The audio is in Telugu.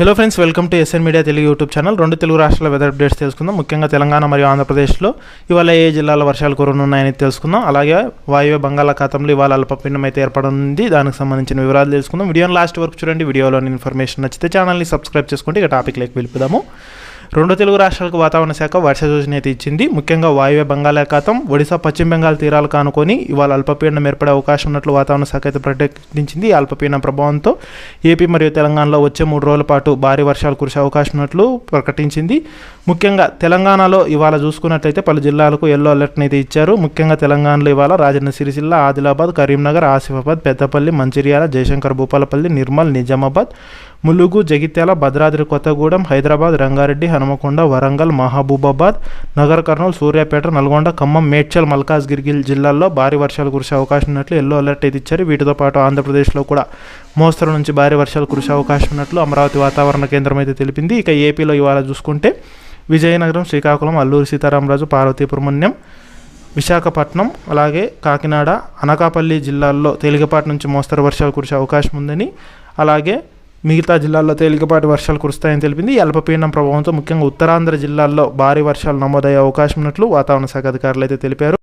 Hello friends welcome to SN media Telugu YouTube channel రెండు తెలుగు రాష్ట్రాల వెదర్ అప్డేట్స్ తెలుసుకుందాం. ముఖ్యంగా తెలంగాణ మరియు ఆంధ్రప్రదేశ్లో ఇవాళ ఏ జిల్లాలో వర్షాలు కురనున్నాయని తెలుసుకుందాం. అలాగే వాయువ్య బంగాళాఖాతంలో ఇవాళ అల్పపీడనం అయితే ఏర్పడనుంది దానికి సంబంధించిన వివరాలు తెలుసుకుందాం. వీడియోని లాస్ట్ వరకు చూడండి. వీడియోలోని ఇన్ఫర్మేషన్ నచ్చితే ఛానల్ని సబ్స్క్రైబ్ చేసుకుంటే ఇక టాపిక్లోకి వెళ్ళిపోదాము. రెండు తెలుగు రాష్ట్రాలకు వాతావరణ శాఖ వర్ష సూచన అయితే ఇచ్చింది. ముఖ్యంగా వాయువ్య బంగాళాఖాతం ఒడిశా పశ్చిమ బెంగాల్ తీరాలు కానుకొని ఇవాళ అల్పపీడనం ఏర్పడే అవకాశం ఉన్నట్లు వాతావరణ శాఖ అయితే ప్రకటించింది. ఈ అల్పపీడనం ప్రభావంతో ఏపీ మరియు తెలంగాణలో వచ్చే మూడు రోజుల పాటు భారీ వర్షాలు కురిసే అవకాశం ఉన్నట్లు ప్రకటించింది. ముఖ్యంగా తెలంగాణలో ఇవాళ చూసుకున్నట్లయితే పలు జిల్లాలకు ఎల్లో అలర్ట్ని అయితే ఇచ్చారు. ముఖ్యంగా తెలంగాణలో ఇవాళ రాజన్న సిరిసిల్ల ఆదిలాబాద్ కరీంనగర్ ఆసిఫాబాద్ పెద్దపల్లి మంచిర్యాల జయశంకర్ భూపాలపల్లి నిర్మల్ నిజామాబాద్ ములుగు జగిత్యాల భద్రాద్రి కొత్తగూడెం హైదరాబాద్ రంగారెడ్డి హనుమకొండ వరంగల్ మహబూబాబాద్ నగర్ కర్నూలు సూర్యాపేట నల్గొండ ఖమ్మం మేడ్చల్ మల్కాజ్గిరి జిల్లాల్లో భారీ వర్షాలు కురిసే అవకాశం ఉన్నట్లు ఎల్లో అలర్ట్ అయితే ఇచ్చారు. వీటితో పాటు ఆంధ్రప్రదేశ్లో కూడా మోస్తరు నుంచి భారీ వర్షాలు కురిసే అవకాశం ఉన్నట్లు అమరావతి వాతావరణ కేంద్రం అయితే తెలిపింది. ఇక ఏపీలో ఇవాళ చూసుకుంటే విజయనగరం శ్రీకాకుళం అల్లూరి సీతారామరాజు పార్వతీపురమణ్యం విశాఖపట్నం అలాగే కాకినాడ అనకాపల్లి జిల్లాల్లో తేలికపాటి నుంచి మోస్తరు వర్షాలు కురిసే అవకాశం ఉందని అలాగే మిగతా జిల్లాల్లో తేలికపాటి వర్షాలు కురుస్తాయని తెలిపింది. అల్పపీడనం ప్రభావంతో ముఖ్యంగా ఉత్తరాంధ్ర జిల్లాల్లో భారీ వర్షాలు నమోదయ్యే అవకాశం ఉన్నట్లు వాతావరణ శాఖ అధికారులు అయితే తెలిపారు.